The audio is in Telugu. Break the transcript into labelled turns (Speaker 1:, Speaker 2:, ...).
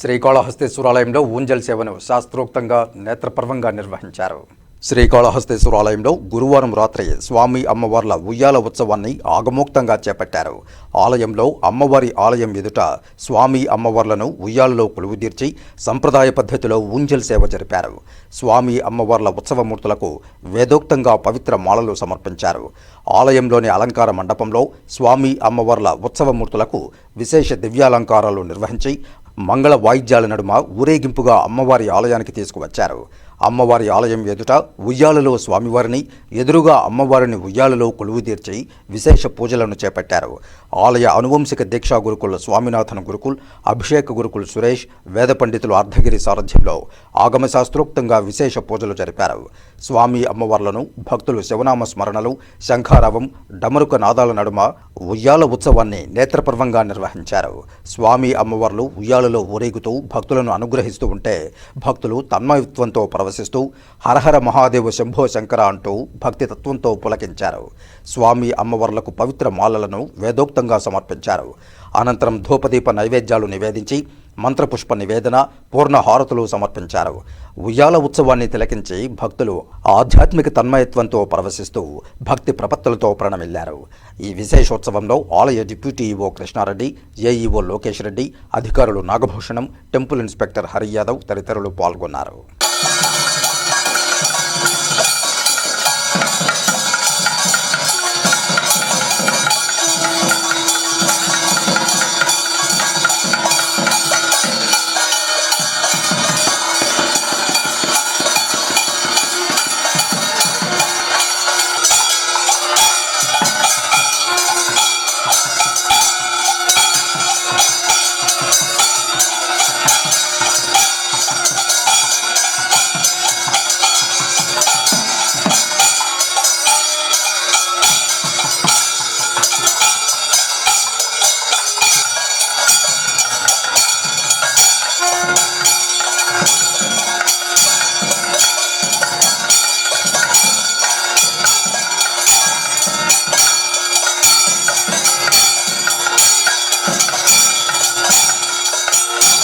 Speaker 1: శ్రీకాళహస్తేశ్వరాలయంలో ఊంజల్ సేవను శాస్త్రోక్తంగా నేత్రపర్వంగా నిర్వహించారు. శ్రీకాళహస్తేశ్వరాలయంలో గురువారం రాత్రి స్వామి అమ్మవార్ల ఉయ్యాల ఉత్సవాన్ని ఆగమోక్తంగా చేపట్టారు. ఆలయంలో అమ్మవారి ఆలయం ఎదుట స్వామి అమ్మవార్లను ఉయ్యాలలో కొలువుదీర్చి సంప్రదాయ పద్ధతిలో ఊంజల్ సేవ జరిపారు. స్వామి అమ్మవార్ల ఉత్సవమూర్తులకు వేదోక్తంగా పవిత్ర మాలలు సమర్పించారు. ఆలయంలోని అలంకార మండపంలో స్వామి అమ్మవార్ల ఉత్సవమూర్తులకు విశేష దివ్యాలంకారాలు నిర్వహించి మంగళ వాయిద్యాల నడుమ ఊరేగింపుగా అమ్మవారి ఆలయానికి తీసుకువచ్చారు. అమ్మవారి ఆలయం ఎదుట ఉయ్యాలలో స్వామివారిని ఎదురుగా అమ్మవారిని ఉయ్యాలలో కొలువు తీర్చి విశేష పూజలను చేపట్టారు. ఆలయ అనువంశిక దీక్షా గురుకుల స్వామినాథన్ గురుకుల్ అభిషేక గురుకుల్ సురేష్ వేద పండితులు అర్ధగిరి సారథ్యంలో ఆగమ శాస్త్రోక్తంగా విశేష పూజలు జరిపారు. స్వామి అమ్మవార్లను భక్తులు శివనామ స్మరణలు శంఖారావం డమరుక నాదాల నడుమ ఉయ్యాల ఉత్సవాన్ని నేత్రపర్వంగా నిర్వహించారు. స్వామి అమ్మవార్లు ఉయ్యాలలో ఊరేగుతూ భక్తులను అనుగ్రహిస్తూ ఉంటే భక్తులు తన్మయత్వంతో ప్రవశిస్తూ హరహర మహాదేవ శంభో శంకర అంటూ భక్తి తత్వంతో పులకించారు. స్వామి అమ్మవార్లకు పవిత్ర మాలలను వేదోక్తంగా సమర్పించారు. అనంతరం ధూపదీప నైవేద్యాలు నివేదించి మంత్రపుష్ప నివేదన పూర్ణ హారతులు సమర్పించారు. ఉయ్యాల ఉత్సవాన్ని తిలకించి భక్తులు ఆధ్యాత్మిక తన్మయత్వంతో ప్రవశిస్తూ భక్తి ప్రపత్తులతో ప్రణమిల్లారు. ఈ విశేషోత్సవంలో ఆలయ deputy E O Krishna Reddy A E O Lokesh Reddy అధికారులు నాగభూషణం టెంపుల్ ఇన్స్పెక్టర్ హరి యాదవ్ తదితరులు పాల్గొన్నారు.